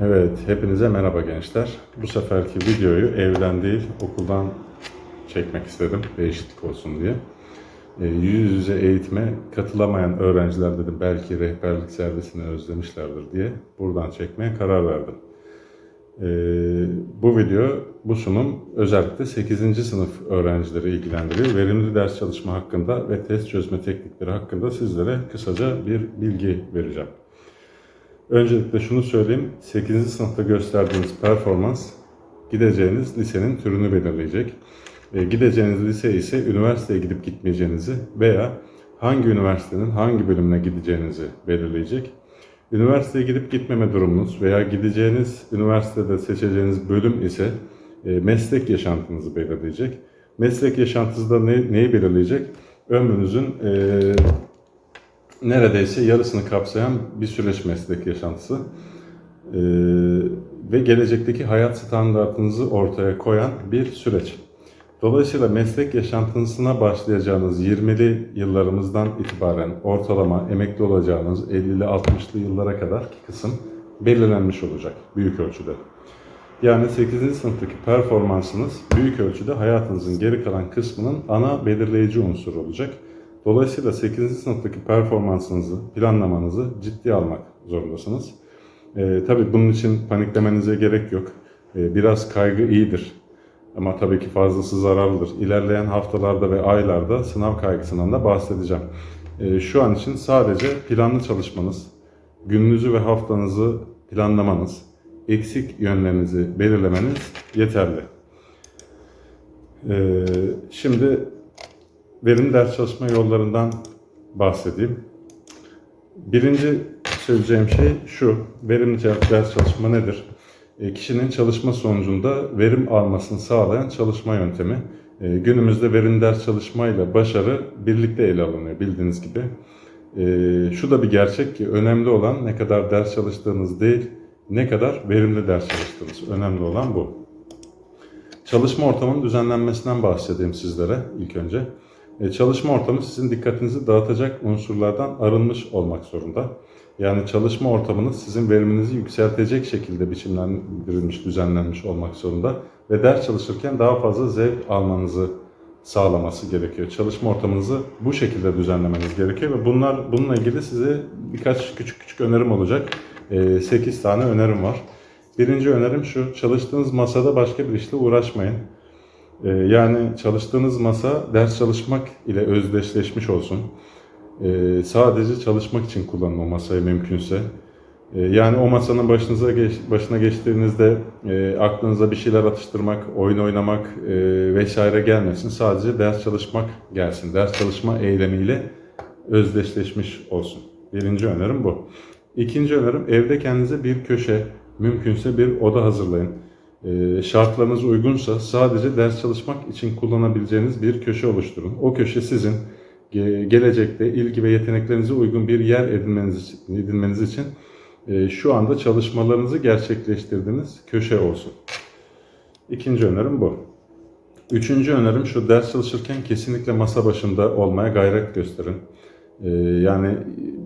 Evet, hepinize merhaba gençler. Bu seferki videoyu evden değil, okuldan çekmek istedim, değişiklik olsun diye. E, yüz yüze eğitime katılamayan öğrenciler dedim belki rehberlik servisini özlemişlerdir diye buradan çekmeye karar verdim. E, bu video, bu sunum özellikle 8. sınıf öğrencileri ilgilendiriyor. Verimli ders çalışma hakkında ve test çözme teknikleri hakkında sizlere kısaca bir bilgi vereceğim. Öncelikle şunu söyleyeyim. 8. sınıfta gösterdiğiniz performans gideceğiniz lisenin türünü belirleyecek. E, gideceğiniz lise ise üniversiteye gidip gitmeyeceğinizi veya hangi üniversitenin hangi bölümüne gideceğinizi belirleyecek. Üniversiteye gidip gitmeme durumunuz veya gideceğiniz üniversitede seçeceğiniz bölüm ise e, meslek yaşantınızı belirleyecek. Meslek yaşantınızda ne, neyi belirleyecek? Ömrünüzün e, neredeyse yarısını kapsayan bir süreç meslek yaşantısı. Ee, ve gelecekteki hayat standartınızı ortaya koyan bir süreç. Dolayısıyla meslek yaşantısına başlayacağınız 20'li yıllarımızdan itibaren ortalama emekli olacağınız 50'li 60'lı yıllara kadar kısım belirlenmiş olacak büyük ölçüde. Yani 8. sınıftaki performansınız büyük ölçüde hayatınızın geri kalan kısmının ana belirleyici unsuru olacak. Dolayısıyla 8. sınıftaki performansınızı, planlamanızı ciddiye almak zorundasınız. Ee, tabii bunun için paniklemenize gerek yok. Ee, biraz kaygı iyidir. Ama tabii ki fazlası zararlıdır. İlerleyen haftalarda ve aylarda sınav kaygısından da bahsedeceğim. Ee, şu an için sadece planlı çalışmanız, gününüzü ve haftanızı planlamanız, eksik yönlerinizi belirlemeniz yeterli. Ee, şimdi verimli ders çalışma yollarından bahsedeyim. Birinci söyleyeceğim şey şu, verimli ders çalışma nedir? E, kişinin çalışma sonucunda verim almasını sağlayan çalışma yöntemi. E, günümüzde verimli ders çalışmayla başarı birlikte ele alınıyor bildiğiniz gibi. E, şu da bir gerçek ki önemli olan ne kadar ders çalıştığınız değil, ne kadar verimli ders çalıştığınız. Önemli olan bu. Çalışma ortamının düzenlenmesinden bahsedeyim sizlere ilk önce. E, Çalışma ortamı sizin dikkatinizi dağıtacak unsurlardan arınmış olmak zorunda. Yani çalışma ortamınız sizin veriminizi yükseltecek şekilde biçimlendirilmiş, düzenlenmiş olmak zorunda. Ve ders çalışırken daha fazla zevk almanızı sağlaması gerekiyor. Çalışma ortamınızı bu şekilde düzenlemeniz gerekiyor ve bunlar bununla ilgili size birkaç küçük küçük önerim olacak. 8 tane önerim var. Birinci önerim şu, çalıştığınız masada başka bir işle uğraşmayın. Ee, Yani çalıştığınız masa ders çalışmak ile özdeşleşmiş olsun. Ee, Sadece çalışmak için kullanın o masayı mümkünse. Ee, Yani o masanın başınıza geç, başına geçtiğinizde e, aklınıza bir şeyler atıştırmak, oyun oynamak e, vesaire gelmesin. Sadece ders çalışmak gelsin. Ders çalışma eylemiyle özdeşleşmiş olsun. Birinci önerim bu. İkinci önerim evde kendinize bir köşe, mümkünse bir oda hazırlayın. Ee, şartlarınız uygunsa sadece ders çalışmak için kullanabileceğiniz bir köşe oluşturun. O köşe sizin ge- gelecekte ilgi ve yeteneklerinize uygun bir yer edinmeniz, edinmeniz için e, şu anda çalışmalarınızı gerçekleştirdiğiniz köşe olsun. İkinci önerim bu. Üçüncü önerim şu ders çalışırken kesinlikle masa başında olmaya gayret gösterin. Ee, Yani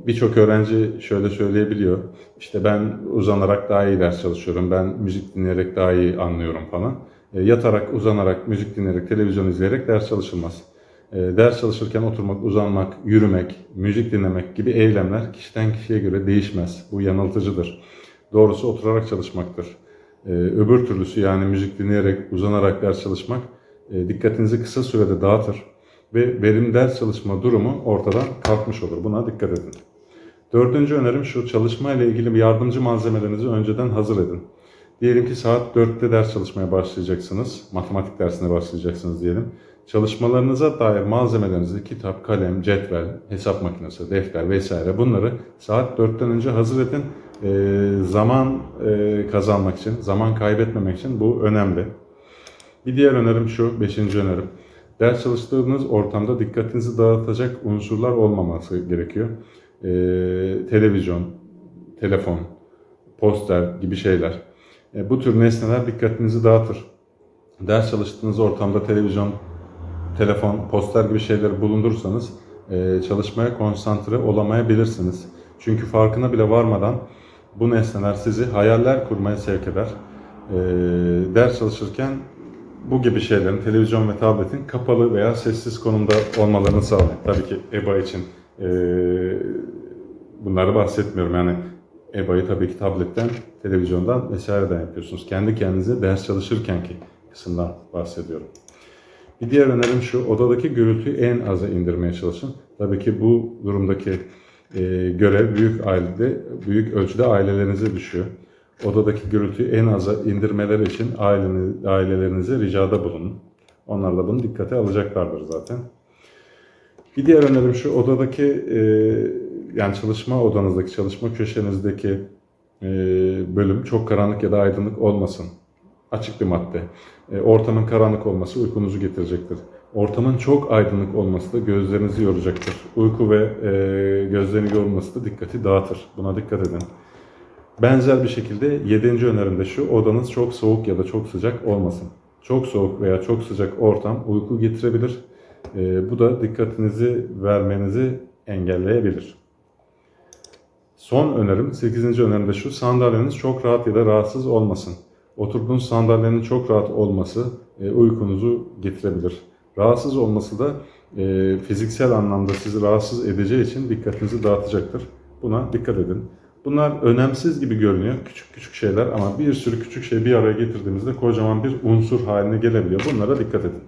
birçok öğrenci şöyle söyleyebiliyor. İşte ben uzanarak daha iyi ders çalışıyorum, ben müzik dinleyerek daha iyi anlıyorum falan. E, Yatarak, uzanarak, müzik dinleyerek, televizyon izleyerek ders çalışılmaz. E, Ders çalışırken oturmak, uzanmak, yürümek, müzik dinlemek gibi eylemler kişiden kişiye göre değişmez. Bu yanıltıcıdır. Doğrusu oturarak çalışmaktır. E, Öbür türlüsü yani müzik dinleyerek, uzanarak ders çalışmak e, dikkatinizi kısa sürede dağıtır ve verimli ders çalışma durumu ortadan kalkmış olur. Buna dikkat edin. Dördüncü önerim şu, çalışma ile ilgili yardımcı malzemelerinizi önceden hazır edin. Diyelim ki saat 4'te ders çalışmaya başlayacaksınız, matematik dersine başlayacaksınız diyelim. Çalışmalarınıza dair malzemelerinizi, kitap, kalem, cetvel, hesap makinesi, defter vesaire bunları saat 4'ten önce hazır edin. Ee, zaman e, kazanmak için, zaman kaybetmemek için bu önemli. Bir diğer önerim şu, beşinci önerim. Ders çalıştığınız ortamda dikkatinizi dağıtacak unsurlar olmaması gerekiyor. Ee, televizyon, telefon, poster gibi şeyler. E, bu tür nesneler dikkatinizi dağıtır. Ders çalıştığınız ortamda televizyon, telefon, poster gibi şeyleri bulundurursanız e, çalışmaya konsantre olamayabilirsiniz. Çünkü farkına bile varmadan Bu nesneler sizi hayaller kurmaya sevk eder. Ee, ders çalışırken bu gibi şeylerin, televizyon ve tabletin kapalı veya sessiz konumda olmalarını sağlayın. Tabii ki EBA için ee, bunları bahsetmiyorum. Yani EBA'yı tabii ki tabletten, televizyondan vesaireden yapıyorsunuz. Kendi kendinize ders çalışırkenki kısımdan bahsediyorum. Bir diğer önerim şu, odadaki gürültüyü en aza indirmeye çalışın. Tabii ki bu durumdaki e, görev büyük ailede, büyük ölçüde ailelerinize düşüyor. Odadaki gürültüyü en aza indirmeleri için aileni, ailelerinize ricada bulunun. Onlar da bunu dikkate alacaklardır zaten. Bir diğer önerim şu, odadaki e, yani çalışma odanızdaki, çalışma köşenizdeki e, bölüm çok karanlık ya da aydınlık olmasın. Açık bir madde. E, ortamın karanlık olması uykunuzu getirecektir. Ortamın çok aydınlık olması da gözlerinizi yoracaktır. Uyku ve e, gözlerin yorulması da dikkati dağıtır. Buna dikkat edin. Benzer bir şekilde yedinci önerim de şu, odanız çok soğuk ya da çok sıcak olmasın. Çok soğuk veya çok sıcak ortam uyku getirebilir. E, bu da dikkatinizi vermenizi engelleyebilir. Son önerim, 8. önerim de şu, sandalyeniz çok rahat ya da rahatsız olmasın. Oturduğunuz sandalyenin çok rahat olması e, uykunuzu getirebilir. Rahatsız olması da e, fiziksel anlamda sizi rahatsız edeceği için dikkatinizi dağıtacaktır. Buna dikkat edin. Bunlar önemsiz gibi görünüyor, küçük küçük şeyler ama bir sürü küçük şey bir araya getirdiğimizde kocaman bir unsur haline gelebiliyor. Bunlara dikkat edin.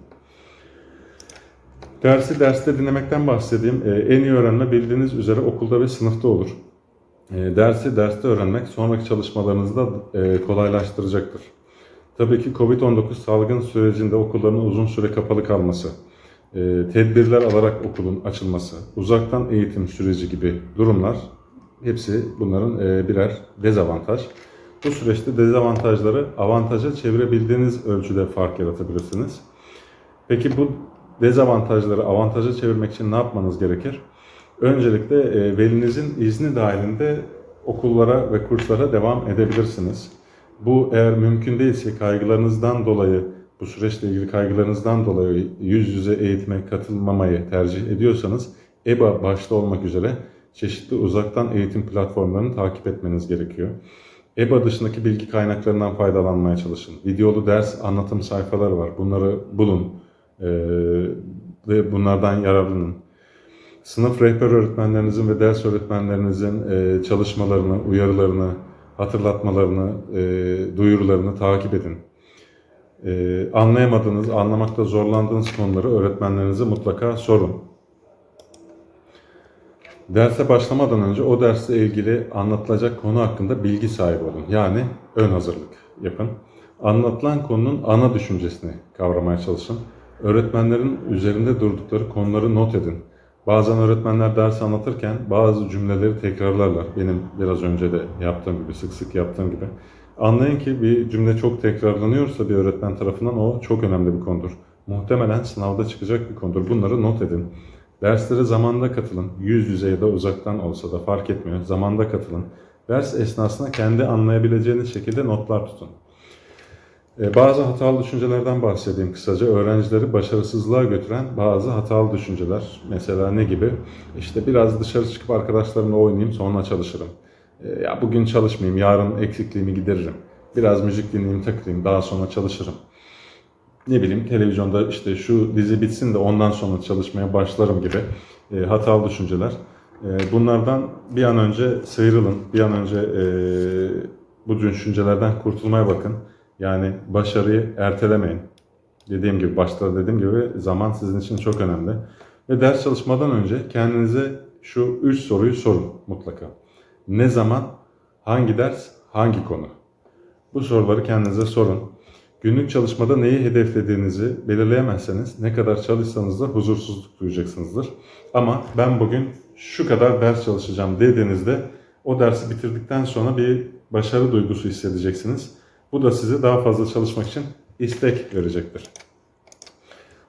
Dersi derste dinlemekten bahsedeyim. Ee, en iyi öğrenme bildiğiniz üzere okulda ve sınıfta olur. Ee, dersi derste öğrenmek sonraki çalışmalarınızı da e, kolaylaştıracaktır. Tabii ki Covid-19 salgın sürecinde okulların uzun süre kapalı kalması, e, tedbirler alarak okulun açılması, uzaktan eğitim süreci gibi durumlar hepsi bunların e, birer dezavantaj. Bu süreçte dezavantajları avantaja çevirebildiğiniz ölçüde fark yaratabilirsiniz. Peki bu dezavantajları avantaja çevirmek için ne yapmanız gerekir? Öncelikle e, velinizin izni dahilinde okullara ve kurslara devam edebilirsiniz. Bu eğer mümkün değilse kaygılarınızdan dolayı, bu süreçle ilgili kaygılarınızdan dolayı yüz yüze eğitime katılmamayı tercih ediyorsanız EBA başta olmak üzere çeşitli uzaktan eğitim platformlarını takip etmeniz gerekiyor. EBA dışındaki bilgi kaynaklarından faydalanmaya çalışın. Videolu ders anlatım sayfaları var. Bunları bulun ee, ve bunlardan yararlanın. Sınıf rehber öğretmenlerinizin ve ders öğretmenlerinizin e, çalışmalarını, uyarılarını, hatırlatmalarını, e, duyurularını takip edin. E, anlayamadığınız, anlamakta zorlandığınız konuları öğretmenlerinize mutlaka sorun. Derse başlamadan önce o dersle ilgili anlatılacak konu hakkında bilgi sahibi olun. Yani ön hazırlık yapın. Anlatılan konunun ana düşüncesini kavramaya çalışın. Öğretmenlerin üzerinde durdukları konuları not edin. Bazen öğretmenler ders anlatırken bazı cümleleri tekrarlarlar. Benim biraz önce de yaptığım gibi, sık sık yaptığım gibi. Anlayın ki bir cümle çok tekrarlanıyorsa bir öğretmen tarafından o çok önemli bir konudur. Muhtemelen sınavda çıkacak bir konudur. Bunları not edin. Derslere zamanda katılın. Yüz yüze ya da uzaktan olsa da fark etmiyor. Zamanda katılın. Ders esnasında kendi anlayabileceğiniz şekilde notlar tutun. Ee, Bazı hatalı düşüncelerden bahsedeyim kısaca. Öğrencileri başarısızlığa götüren bazı hatalı düşünceler. Mesela ne gibi? İşte biraz dışarı çıkıp arkadaşlarımla oynayayım sonra çalışırım. Ee, Ya bugün çalışmayayım, yarın eksikliğimi gideririm. Biraz müzik dinleyeyim, takılayım, daha sonra çalışırım. Ne bileyim televizyonda işte şu dizi bitsin de ondan sonra çalışmaya başlarım gibi e, hatalı düşünceler. E, bunlardan bir an önce sıyrılın, bir an önce e, bu düşüncelerden kurtulmaya bakın. Yani başarıyı ertelemeyin. Dediğim gibi, başta dediğim gibi zaman sizin için çok önemli. Ve ders çalışmadan önce kendinize şu üç soruyu sorun mutlaka. Ne zaman, hangi ders, hangi konu? Bu soruları kendinize sorun. Günlük çalışmada neyi hedeflediğinizi belirleyemezseniz ne kadar çalışsanız da huzursuzluk duyacaksınızdır. Ama ben bugün şu kadar ders çalışacağım dediğinizde o dersi bitirdikten sonra bir başarı duygusu hissedeceksiniz. Bu da size daha fazla çalışmak için istek verecektir.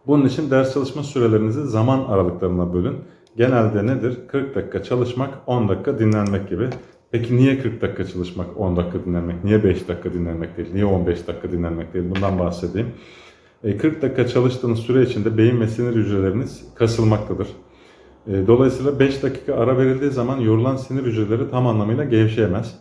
Bunun için ders çalışma sürelerinizi zaman aralıklarına bölün. Genelde nedir? 40 dakika çalışmak, 10 dakika dinlenmek gibi. Peki niye 40 dakika çalışmak, 10 dakika dinlenmek? Niye 5 dakika dinlenmek değil? Niye 15 dakika dinlenmek değil? Bundan bahsedeyim. E, 40 dakika çalıştığınız süre içinde beyin ve sinir hücreleriniz kasılmaktadır. E, Dolayısıyla 5 dakika ara verildiği zaman yorulan sinir hücreleri tam anlamıyla gevşeyemez.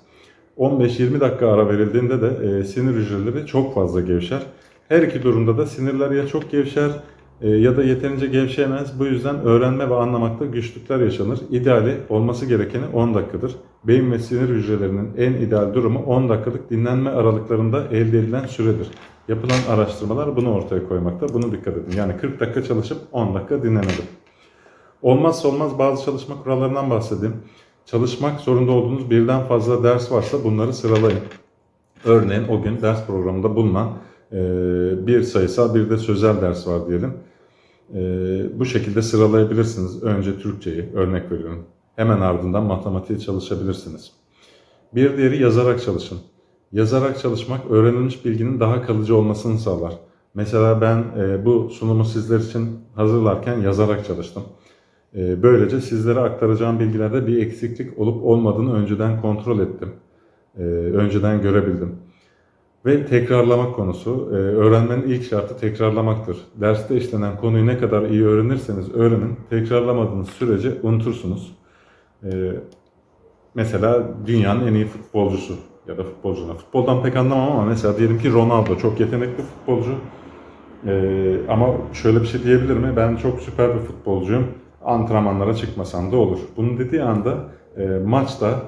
15-20 dakika ara verildiğinde de e, sinir hücreleri çok fazla gevşer. Her iki durumda da sinirler ya çok gevşer e, ya da yeterince gevşeyemez. Bu yüzden öğrenme ve anlamakta güçlükler yaşanır. İdeali olması gerekeni 10 dakikadır. Beyin ve sinir hücrelerinin en ideal durumu 10 dakikalık dinlenme aralıklarında elde edilen süredir. Yapılan araştırmalar bunu ortaya koymakta. Bunu dikkat edin. Yani 40 dakika çalışıp 10 dakika dinlenelim. Olmazsa olmaz bazı çalışma kurallarından bahsedeyim. Çalışmak zorunda olduğunuz birden fazla ders varsa bunları sıralayın. Örneğin o gün ders programında bulunan bir sayısal bir de sözel ders var diyelim. E, bu şekilde sıralayabilirsiniz. Önce Türkçeyi örnek veriyorum. Hemen ardından matematiği çalışabilirsiniz. Bir diğeri yazarak çalışın. Yazarak çalışmak öğrenilmiş bilginin daha kalıcı olmasını sağlar. Mesela ben e, bu sunumu sizler için hazırlarken yazarak çalıştım. E, böylece sizlere aktaracağım bilgilerde bir eksiklik olup olmadığını önceden kontrol ettim. E, önceden görebildim. Ve tekrarlamak konusu. e, öğrenmenin ilk şartı tekrarlamaktır. Derste işlenen konuyu ne kadar iyi öğrenirseniz öğrenin, tekrarlamadığınız sürece unutursunuz. E, mesela dünyanın en iyi futbolcusu ya da futbolcuna. Futboldan pek anlamam ama mesela diyelim ki Ronaldo çok yetenekli futbolcu. Ee, ama şöyle bir şey diyebilir mi? Ben çok süper bir futbolcuyum. Antrenmanlara çıkmasam da olur. Bunu dediği anda e, maçta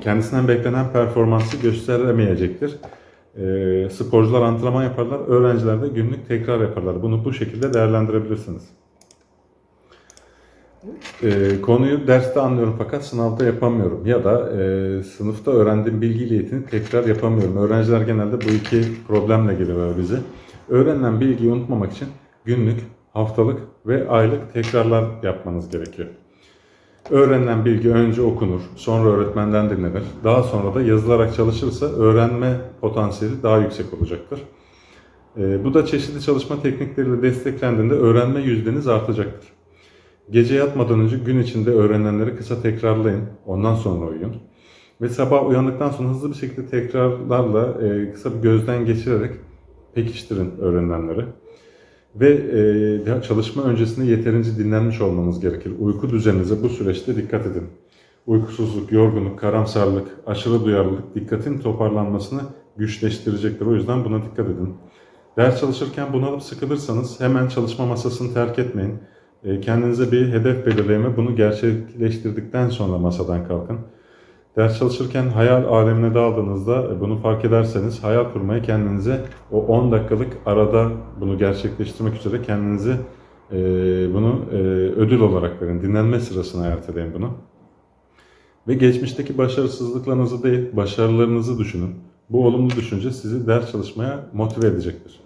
kendisinden beklenen performansı gösteremeyecektir. E, sporcular antrenman yaparlar, öğrenciler de günlük tekrar yaparlar. Bunu bu şekilde değerlendirebilirsiniz. E, konuyu derste anlıyorum fakat sınavda yapamıyorum ya da e, sınıfta öğrendiğim bilgiyle yetini tekrar yapamıyorum. Öğrenciler genelde bu iki problemle geliyorlar bize. Öğrenilen bilgiyi unutmamak için günlük, haftalık ve aylık tekrarlar yapmanız gerekiyor. Öğrenilen bilgi önce okunur, sonra öğretmenden dinlenir. Daha sonra da yazılarak çalışırsa öğrenme potansiyeli daha yüksek olacaktır. E, bu da çeşitli çalışma teknikleriyle desteklendiğinde öğrenme yüzdeniz artacaktır. Gece yatmadan önce gün içinde öğrenilenleri kısa tekrarlayın. Ondan sonra uyuyun. Ve sabah uyandıktan sonra hızlı bir şekilde tekrarlarla e, kısa bir gözden geçirerek pekiştirin öğrenilenleri. Ve e, çalışma öncesinde yeterince dinlenmiş olmanız gerekir. Uyku düzeninize bu süreçte dikkat edin. Uykusuzluk, yorgunluk, karamsarlık, aşırı duyarlılık dikkatin toparlanmasını güçleştirecektir. O yüzden buna dikkat edin. Ders çalışırken bunalıp sıkılırsanız hemen çalışma masasını terk etmeyin. E, Kendinize bir hedef belirleme, bunu gerçekleştirdikten sonra masadan kalkın. Ders çalışırken hayal alemine daldığınızda e, bunu fark ederseniz hayal kurmaya kendinize o 10 dakikalık arada bunu gerçekleştirmek üzere kendinize e, bunu e, ödül olarak verin. Dinlenme sırasına erteleyin bunu. Ve geçmişteki başarısızlıklarınızı değil, başarılarınızı düşünün. Bu olumlu düşünce sizi ders çalışmaya motive edecektir.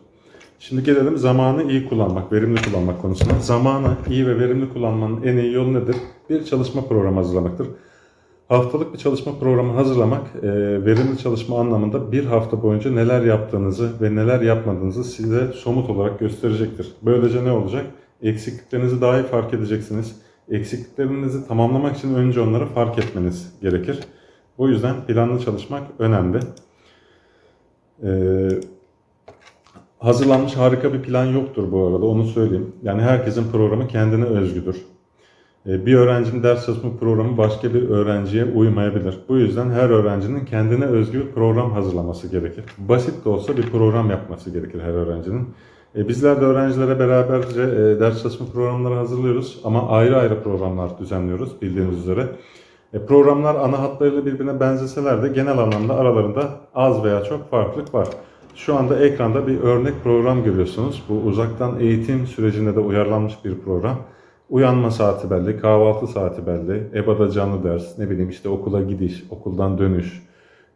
Şimdi gelelim zamanı iyi kullanmak, verimli kullanmak konusuna. Zamanı iyi ve verimli kullanmanın en iyi yolu nedir? Bir çalışma programı hazırlamaktır. Haftalık bir çalışma programı hazırlamak, e, verimli çalışma anlamında bir hafta boyunca neler yaptığınızı ve neler yapmadığınızı size somut olarak gösterecektir. Böylece ne olacak? Eksikliklerinizi daha iyi fark edeceksiniz. Eksikliklerinizi tamamlamak için önce onları fark etmeniz gerekir. O yüzden planlı çalışmak önemli. Ee, hazırlanmış harika bir plan yoktur bu arada onu söyleyeyim. Yani herkesin programı kendine özgüdür. Ee, Bir öğrencinin ders çalışma programı başka bir öğrenciye uymayabilir. Bu yüzden her öğrencinin kendine özgü bir program hazırlaması gerekir. Basit de olsa bir program yapması gerekir her öğrencinin. Ee, Bizler de öğrencilere beraberce e, ders çalışma programları hazırlıyoruz ama ayrı ayrı programlar düzenliyoruz bildiğiniz üzere. E, Programlar ana hatlarıyla birbirine benzeseler de genel anlamda aralarında az veya çok farklılık var. Şu anda ekranda bir örnek program görüyorsunuz. Bu uzaktan eğitim sürecinde de uyarlanmış bir program. Uyanma saati belli, kahvaltı saati belli, EBA'da canlı ders, ne bileyim işte okula gidiş, okuldan dönüş,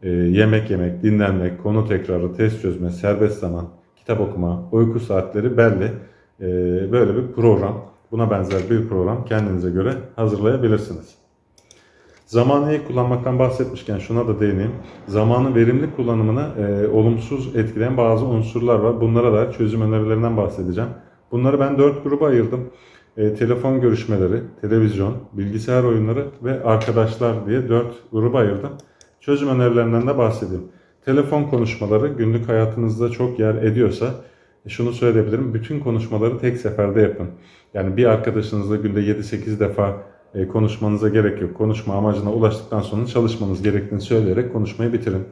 e, yemek yemek, dinlenmek, konu tekrarı, test çözme, serbest zaman, kitap okuma, uyku saatleri belli. E, böyle bir program, buna benzer bir program kendinize göre hazırlayabilirsiniz. Zamanı iyi kullanmaktan bahsetmişken şuna da değineyim. Zamanın verimli kullanımını e, olumsuz etkileyen bazı unsurlar var. Bunlara da çözüm önerilerinden bahsedeceğim. Bunları ben dört gruba ayırdım. E, telefon görüşmeleri, televizyon, bilgisayar oyunları ve arkadaşlar diye dört gruba ayırdım. Çözüm önerilerinden de bahsedeyim. Telefon konuşmaları günlük hayatınızda çok yer ediyorsa e, şunu söyleyebilirim. Bütün konuşmaları tek seferde yapın. Yani bir arkadaşınızla günde 7-8 defa e, konuşmanıza gerek yok. Konuşma amacına ulaştıktan sonra çalışmanız gerektiğini söyleyerek konuşmayı bitirin.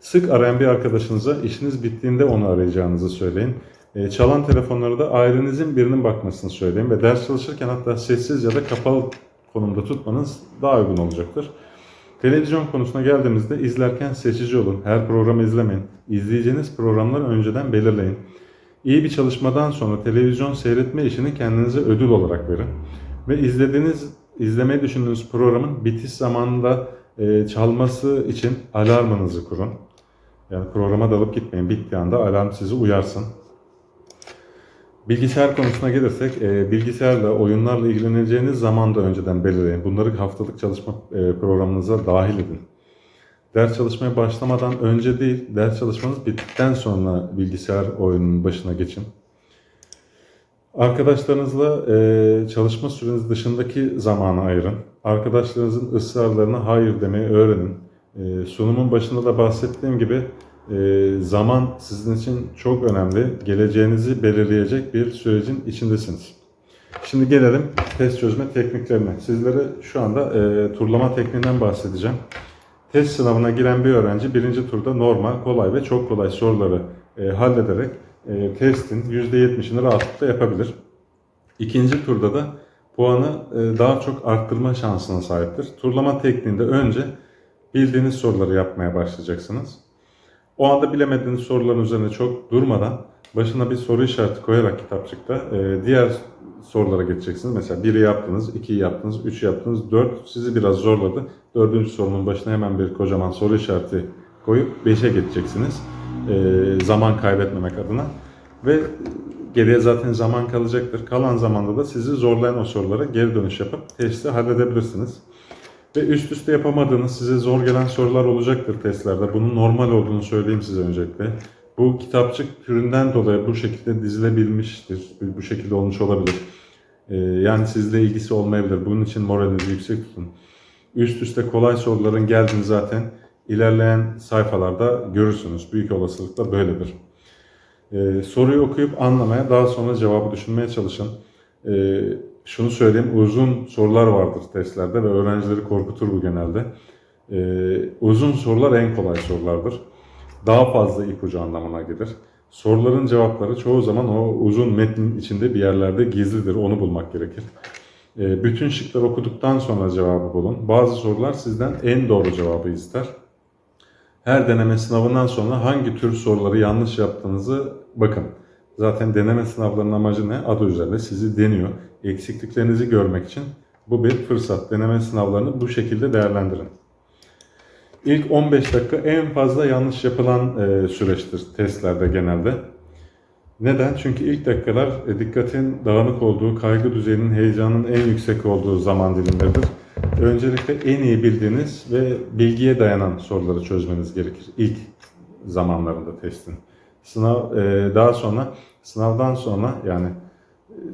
Sık arayan bir arkadaşınıza işiniz bittiğinde onu arayacağınızı söyleyin. E, çalan telefonları da ailenizin birinin bakmasını söyleyin ve ders çalışırken hatta sessiz ya da kapalı konumda tutmanız daha uygun olacaktır. Televizyon konusuna geldiğimizde izlerken seçici olun. Her programı izlemeyin. İzleyeceğiniz programları önceden belirleyin. İyi bir çalışmadan sonra televizyon seyretme işini kendinize ödül olarak verin. Ve izlediğiniz, izlemeyi düşündüğünüz programın bitiş zamanında e, çalması için alarmınızı kurun. Yani programa dalıp gitmeyin. Bittiği anda alarm sizi uyarsın. Bilgisayar konusuna gelirsek, e, bilgisayarla, oyunlarla ilgileneceğiniz zaman da önceden belirleyin. Bunları haftalık çalışma e, programınıza dahil edin. Ders çalışmaya başlamadan önce değil, ders çalışmanız bittikten sonra bilgisayar oyununun başına geçin. Arkadaşlarınızla e, çalışma süreniz dışındaki zamanı ayırın. Arkadaşlarınızın ısrarlarına hayır demeyi öğrenin. E, sunumun başında da bahsettiğim gibi zaman sizin için çok önemli. Geleceğinizi belirleyecek bir sürecin içindesiniz. Şimdi gelelim test çözme tekniklerine. Sizlere şu anda e, turlama tekniğinden bahsedeceğim. Test sınavına giren bir öğrenci birinci turda normal, kolay ve çok kolay soruları e, hallederek e, testin %70'ini rahatlıkla yapabilir. İkinci turda da puanı e, daha çok arttırma şansına sahiptir. Turlama tekniğinde önce bildiğiniz soruları yapmaya başlayacaksınız. O anda bilemediğiniz soruların üzerine çok durmadan başına bir soru işareti koyarak kitapçıkta e, diğer sorulara geçeceksiniz. Mesela 1'i yaptınız, 2'yi yaptınız, 3'ü yaptınız, 4 sizi biraz zorladı. Dördüncü sorunun başına hemen bir kocaman soru işareti koyup 5'e geçeceksiniz. E, zaman kaybetmemek adına. Ve geriye zaten zaman kalacaktır. Kalan zamanda da sizi zorlayan o sorulara geri dönüş yapıp testi halledebilirsiniz. Ve üst üste yapamadığınız, size zor gelen sorular olacaktır testlerde. Bunun normal olduğunu söyleyeyim size öncelikle. Bu kitapçık türünden dolayı bu şekilde dizilebilmiştir. Bu şekilde olmuş olabilir. Ee, yani sizle ilgisi olmayabilir. Bunun için moralinizi yüksek tutun. Üst üste kolay soruların geldiğini zaten ilerleyen sayfalarda görürsünüz. Büyük olasılıkla böyledir. Ee, soruyu okuyup anlamaya, daha sonra cevabı düşünmeye çalışın. Ee, şunu söyleyeyim, uzun sorular vardır testlerde ve öğrencileri korkutur bu genelde. Ee, uzun sorular en kolay sorulardır. Daha fazla ipucu anlamına gelir. Soruların cevapları çoğu zaman o uzun metnin içinde bir yerlerde gizlidir, onu bulmak gerekir. Ee, bütün şıkları okuduktan sonra cevabı bulun. Bazı sorular sizden en doğru cevabı ister. Her deneme sınavından sonra hangi tür soruları yanlış yaptığınızı bakın. Zaten deneme sınavlarının amacı ne? Adı üzerinde sizi deniyor. Eksikliklerinizi görmek için bu bir fırsat. Deneme sınavlarını bu şekilde değerlendirin. İlk 15 dakika en fazla yanlış yapılan e, süreçtir testlerde genelde. Neden? Çünkü ilk dakikalar e, dikkatin dağınık olduğu, kaygı düzeyinin, heyecanın en yüksek olduğu zaman dilimleridir. Öncelikle en iyi bildiğiniz ve bilgiye dayanan soruları çözmeniz gerekir ilk zamanlarında testin. Sınav e, daha sonra sınavdan sonra yani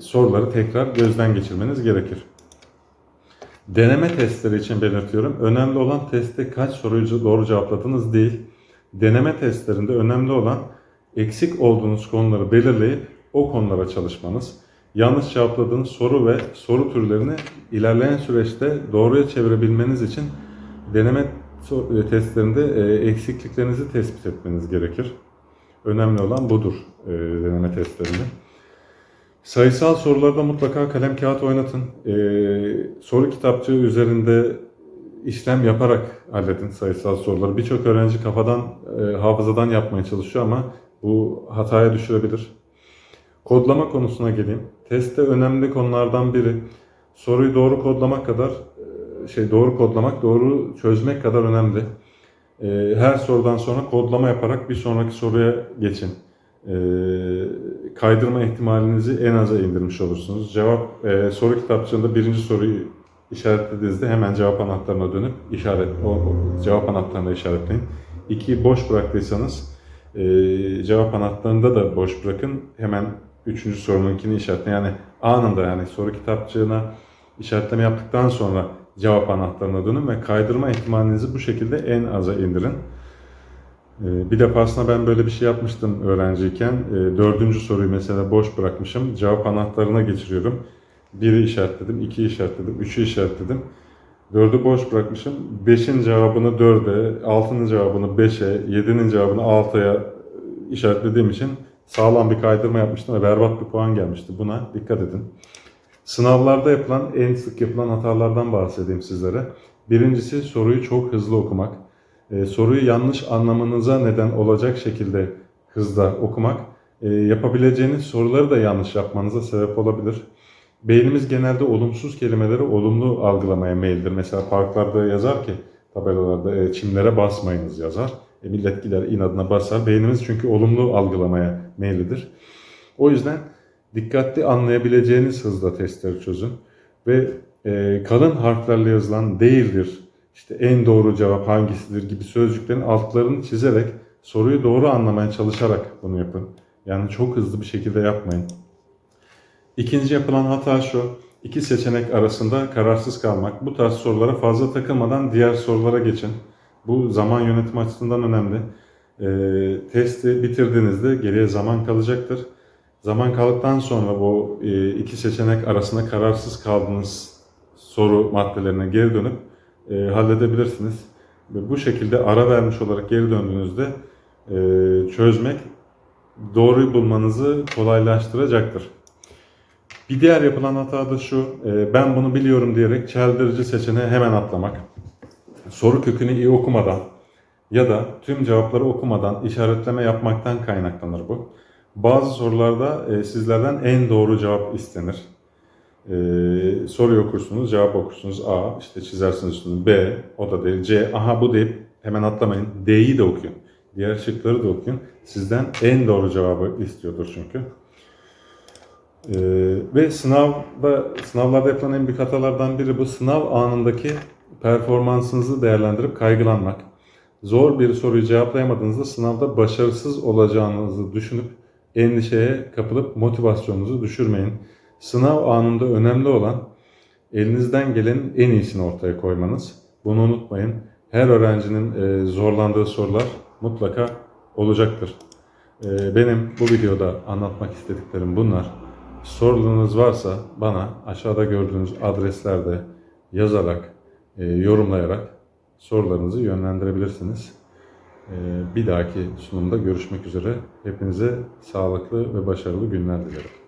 soruları tekrar gözden geçirmeniz gerekir. Deneme testleri için belirtiyorum. Önemli olan testte kaç soruyu doğru cevapladınız değil. Deneme testlerinde önemli olan eksik olduğunuz konuları belirleyip o konulara çalışmanız. Yanlış cevapladığınız soru ve soru türlerini ilerleyen süreçte doğruya çevirebilmeniz için deneme e, testlerinde e, eksikliklerinizi tespit etmeniz gerekir. Önemli olan budur e, deneme testlerinde. Sayısal sorularda mutlaka kalem kağıt oynatın. E, soru kitapçığı üzerinde işlem yaparak halledin sayısal soruları. Birçok öğrenci kafadan, e, hafızadan yapmaya çalışıyor ama bu hataya düşürebilir. Kodlama konusuna geleyim. Testte önemli konulardan biri soruyu doğru kodlamak kadar e, şey doğru kodlamak, doğru çözmek kadar önemli. E, Her sorudan sonra kodlama yaparak bir sonraki soruya geçin. E, Kaydırma ihtimalinizi en aza indirmiş olursunuz. Cevap e, soru kitapçığında birinci soruyu işaretlediğinizde hemen cevap anahtarına dönüp işaret o, o cevap anahtarına işaretleyin. İki boş bıraktıysanız e, cevap anahtarında da boş bırakın. Hemen üçüncü sorununkini işaretleyin. Yani anında yani soru kitapçığına işaretleme yaptıktan sonra cevap anahtarına dönün ve kaydırma ihtimalinizi bu şekilde en aza indirin. Ee, Bir defasında ben böyle bir şey yapmıştım öğrenciyken. Ee, Dördüncü soruyu mesela boş bırakmışım. Cevap anahtarına geçiriyorum. Biri işaretledim, iki işaretledim, üçü işaretledim. Dördü boş bırakmışım. Beşin cevabını dörde, altının cevabını beşe, yedinin cevabını altıya işaretlediğim için sağlam bir kaydırma yapmıştım ve berbat bir puan gelmişti. Buna dikkat edin. Sınavlarda yapılan, en sık yapılan hatalardan bahsedeyim sizlere. Birincisi soruyu çok hızlı okumak. Ee, soruyu yanlış anlamanıza neden olacak şekilde hızla okumak. Ee, yapabileceğiniz soruları da yanlış yapmanıza sebep olabilir. Beynimiz genelde olumsuz kelimeleri olumlu algılamaya meyillidir. Mesela parklarda yazar ki tabelalarda e, çimlere basmayınız yazar. E, millet gider inadına basar. Beynimiz çünkü olumlu algılamaya meyillidir. O yüzden dikkatli anlayabileceğiniz hızla testleri çözün. Ve e, kalın harflerle yazılan değildir, işte en doğru cevap hangisidir gibi sözcüklerin altlarını çizerek soruyu doğru anlamaya çalışarak bunu yapın. Yani çok hızlı bir şekilde yapmayın. İkinci yapılan hata şu, iki seçenek arasında kararsız kalmak. Bu tarz sorulara fazla takılmadan diğer sorulara geçin. Bu zaman yönetimi açısından önemli. Ee, testi bitirdiğinizde geriye zaman kalacaktır. Zaman kaldıktan sonra bu e, iki seçenek arasında kararsız kaldığınız soru maddelerine geri dönüp e, halledebilirsiniz. Ve bu şekilde ara vermiş olarak geri döndüğünüzde e, çözmek doğruyu bulmanızı kolaylaştıracaktır. Bir diğer yapılan hata da şu, e, ben bunu biliyorum diyerek çeldirici seçeneğe hemen atlamak. Soru kökünü iyi okumadan ya da tüm cevapları okumadan işaretleme yapmaktan kaynaklanır bu. Bazı sorularda e, sizlerden en doğru cevap istenir. E, soruyu okursunuz, cevap okursunuz A, işte çizersiniz üstünü B, o da değil, C, aha bu deyip hemen atlamayın. D'yi de okuyun. Diğer şıkları da okuyun. Sizden en doğru cevabı istiyordur çünkü. Ee, ve sınavda sınavlarda yapılan en büyük hatalardan biri bu sınav anındaki performansınızı değerlendirip kaygılanmak. Zor bir soruyu cevaplayamadığınızda sınavda başarısız olacağınızı düşünüp endişeye kapılıp motivasyonunuzu düşürmeyin. Sınav anında önemli olan elinizden gelenin en iyisini ortaya koymanız. Bunu unutmayın. Her öğrencinin e, zorlandığı sorular mutlaka olacaktır. E, Benim bu videoda anlatmak istediklerim bunlar. Sorularınız varsa bana aşağıda gördüğünüz adreslerde yazarak, e, yorumlayarak sorularınızı yönlendirebilirsiniz. Bir dahaki sunumda görüşmek üzere. Hepinize sağlıklı ve başarılı günler dilerim.